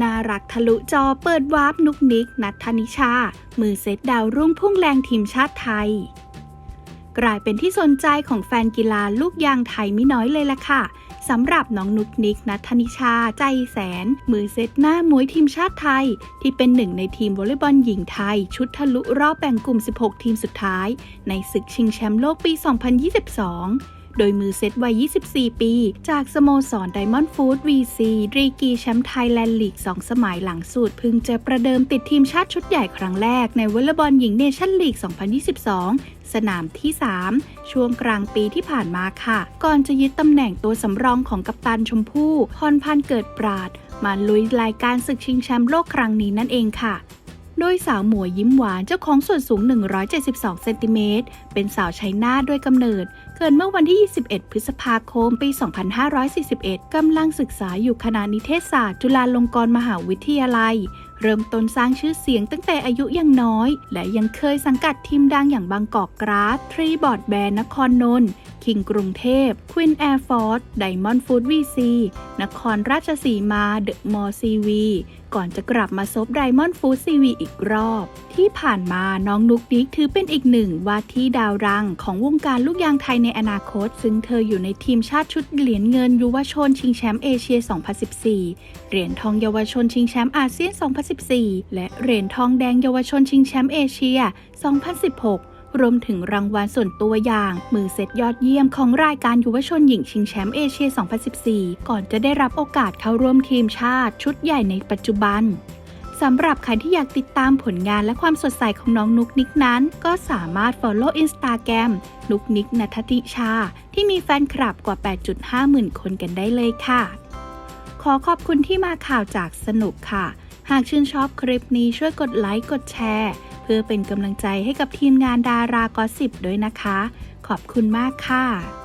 น่ารักทะลุจอเปิดวาร์ปนุกนิก นัทธนิชา มือเซตดาวรุ่งพุ่งแรงทีมชาติไทย กลายเป็นที่สนใจของแฟนกีฬาลูกยางไทยไม่น้อยเลยล่ะค่ะสำหรับน้องนุกนิกนัทธนิชาใจแสน มือเซตหน้ามวยทีมชาติไทย ที่เป็นหนึ่งในทีมวอลเลย์บอลหญิงไทย ชุดทะลุรอบแบ่งกลุ่ม 16 ทีมสุดท้าย ในศึกชิงแชมป์โลกปี 2022 โดยมือเซตวัย 24 ปี จากสโมสรไดมอนด์ฟู้ด VC รีกีแชมป์ไทยแลนด์ลีก 2 สมัยหลังสุดเพิ่งจะประเดิมติดทีมชาติชุดใหญ่ครั้งแรกในวอลเลย์บอลหญิงเนชั่นลีก 2022สนามที่ 3 ช่วงกลางปีที่ผ่านมาค่ะ ก่อนจะยึดตำแหน่งตัวสำรองของกัปตันชมพู่พรพันธ์เกิดปราด มาลุยรายการศึกชิงแชมป์โลกครั้งนี้นั่นเองค่ะ โดยสาวหมวยยิ้มหวานเจ้าของส่วนสูง 172 เซนติเมตร เป็นสาวชัยนาทด้วยกำเนิด เกิดเมื่อวันที่ 21 พฤษภาคม ปี 2541 กำลังศึกษาอยู่คณะนิเทศศาสตร์ จุฬาลงกรณ์มหาวิทยาลัย เริ่มต้นสร้างชื่อเสียงตั้งแต่อายุยังน้อย และยังเคยสังกัดทีมดังอย่างบางกอกกราสทรีบอร์ดแบนนครนนท์ คิงกรุงเทพควินแอร์ฟอร์ดไดมอนด์ฟู้ดวีซีนครราชสีมาเดอะมอลซีวีก่อนจะกลับมาซบไดมอนด์ฟู้ดซีวีอีกรอบ ที่ผ่านมาน้องนุกนิกถือเป็นอีกหนึ่งว่าที่ดาวรังของวงการลูกยางไทยในอนาคต ซึ่งเธออยู่ในทีมชาติชุดเหรียญเงินยุวชนชิงแชมป์เอเชีย 2014 เหรียญทองเยาวชนชิงแชมป์อาเซียน 2014 และเหรียญทองแดงเยาวชนชิงแชมป์เอเชีย 2016 รวมถึงรางวัลส่วนตัวอย่าง มือเซตยอดเยี่ยมของรายการยุวชนหญิงชิงแชมป์เอเชีย 2014 ก่อนจะได้รับโอกาสเข้าร่วมทีมชาติชุดใหญ่ในปัจจุบันสำหรับใครที่อยากติดตามผลงานและความสดใสของน้องนุกนิกนั้น ก็สามารถ follow Instagram นุกนิกนัทธิชา ที่มีแฟนคลับกว่า 8.5 หมื่นคนกันได้เลยค่ะ ขอขอบคุณที่มาข่าวจากสนุกค่ะ หากชื่นชอบคลิปนี้ช่วยกดไลค์กดแชร์ เพื่อเป็นกำลังใจให้กับทีมงานดารากอสิบด้วยนะคะ ขอบคุณมากค่ะ